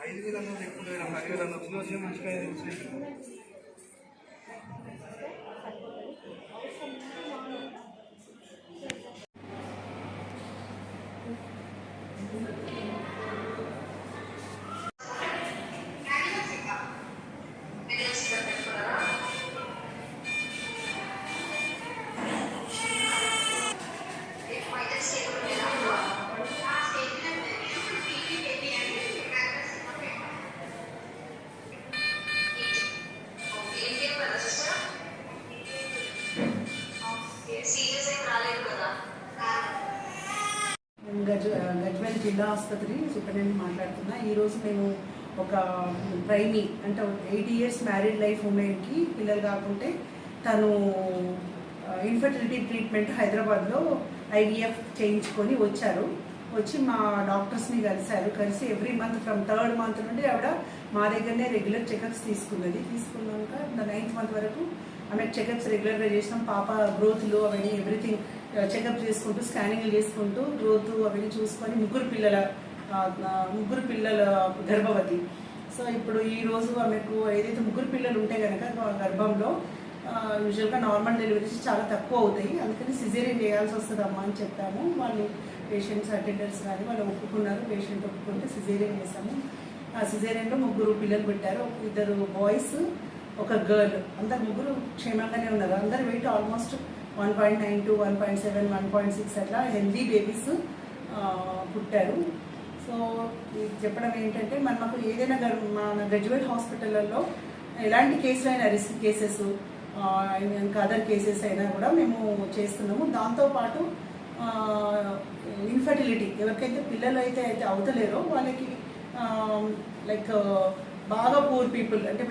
ఐదు వేల అన్నది ఎప్పుడు ఐదు వేల అన్నది వచ్చిన మంచిగా గజ్వేల్ జిల్లా ఆసుపత్రి సూపరింటెండెంట్ మాట్లాడుతున్నా. ఈరోజు మేము ఒక ప్రైమీ అంటే ఎయిట్ ఇయర్స్ మ్యారీడ్ లైఫ్ ఉమెన్కి పిల్లలు కాకుంటే తను ఇన్ఫర్టిలిటీ ట్రీట్మెంట్ హైదరాబాద్లో ఐవీఎఫ్ చేయించుకొని వచ్చారు. వచ్చి మా డాక్టర్స్ని కలిశారు. కలిసి every month from third month నుండి ఆవిడ మా దగ్గరనే రెగ్యులర్ చెకప్స్ తీసుకున్నది. తీసుకున్నాక నైన్త్ మంత్ వరకు ఆమె చెకప్స్ రెగ్యులర్గా చేసినాం. పాప గ్రోత్లు అవన్నీ ఎవ్రీథింగ్ చెకప్ చేసుకుంటూ స్కానింగ్లు చేసుకుంటూ గ్రోత్ అవన్నీ చూసుకొని ముగ్గురు పిల్లల ముగ్గురు పిల్లల గర్భవతి. సో ఇప్పుడు ఈ రోజు ఆమెకు ఏదైతే ముగ్గురు పిల్లలు ఉంటే కనుక గర్భంలో యూజువల్గా నార్మల్ డెలివరీస్ చాలా తక్కువ అవుతాయి. అందుకని సిజేరియన్ చేయాల్సి వస్తుందమ్మా అని చెప్పాము. వాళ్ళు పేషెంట్స్ అటెండర్స్ కానీ వాళ్ళు ఒప్పుకున్నారు. పేషెంట్ ఒప్పుకుంటే సిజేరియన్ చేసాము ఆ సిజేరియన్లో ముగ్గురు పిల్లలు పెట్టారు. ఇద్దరు బాయ్స్ ఒక గర్ల్. అందరు ముగ్గురు క్షేమంగానే ఉన్నారు. అందరు weight almost one point nine two one point seven one point six అట్లా హెల్దీ బేబీస్ పుట్టారు. సో ఇది చెప్పడం ఏంటంటే మన మాకు ఏదైనా గర్- మన గ్రాడ్యుయేట్ హాస్పిటల్లలో ఎలాంటి కేసులు అయినా రిస్క్ కేసెస్ ఇంకా అదర్ కేసెస్ అయినా కూడా మేము చేస్తున్నాము. దాంతోపాటు ఇన్ఫర్టిలిటీ ఎవరికైతే పిల్లలు అయితే అయితే అవుతలేరో వాళ్ళకి లైక్ బాగా పూర్ పీపుల్ అంటే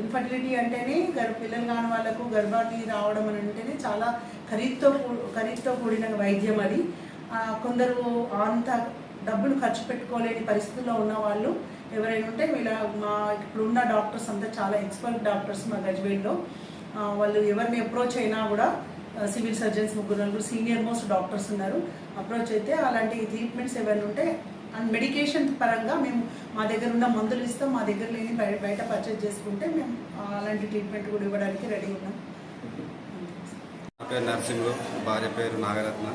ఇన్ఫర్టిలిటీ uh, అంటేనే గర్ పిల్లలు కాని వాళ్ళకు గర్భాన్ని రావడం అని అంటేనే చాలా ఖరీదుతో కూ- ఖరీదుతో కూడిన వైద్యం అది. కొందరు అంత డబ్బులు ఖర్చు పెట్టుకోలేని పరిస్థితుల్లో ఉన్న వాళ్ళు ఎవరైనా ఉంటే ఇలా మా ఇప్పుడున్న డాక్టర్స్ అంతా చాలా ఎక్స్పర్ట్ డాక్టర్స్ మా గజ్వేల్లో. వాళ్ళు ఎవరిని అప్రోచ్ అయినా కూడా సివిల్ సర్జన్స్ ముగ్గురు నలుగురు సీనియర్ మోస్ట్ డాక్టర్స్ ఉన్నారు. అప్రోచ్ అయితే అలాంటి ట్రీట్మెంట్స్ ఏమైనా ఉంటే అండ్ మెడికేషన్ పరంగా మేము మా దగ్గర ఉన్న మందులు ఇస్తాం మా దగ్గర లేని బయట బయట పర్చేజ్ చేసుకుంటే మేము అలాంటి ట్రీట్మెంట్ కూడా ఇవ్వడానికి రెడీ ఉన్నాం. నా పేరు నర్సింగ్ భార్య పేరు నాగరత్న.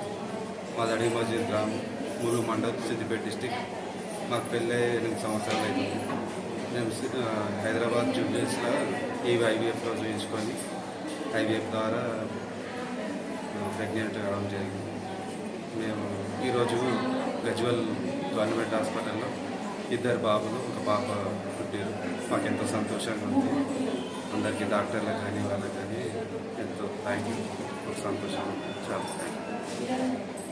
మా దడి మస్జిద్ గ్రామం ములు మండల్ సిద్దిపేట డిస్టిక్ మాకు పెళ్ళి ఎనిమిది సంవత్సరాలు అయింది. మేము హైదరాబాద్ జూబ్లీస్లో ఈ ఐవీఎఫ్లో చూపించుకొని ఐవీఎఫ్ ద్వారా ప్రెగ్నెంట్ కావడం జరిగింది. మేము ఈరోజు గజ్వల్ గవర్నమెంట్ హాస్పిటల్లో ఇద్దరు బాబులు ఒక పాప పుట్టారు. మాకు ఎంతో సంతోషంగా ఉంది. అందరికీ డాక్టర్లకు కానీ వాళ్ళకి కానీ ఎంతో థ్యాంక్ యూ సంతోషం చాలా థ్యాంక్ యూ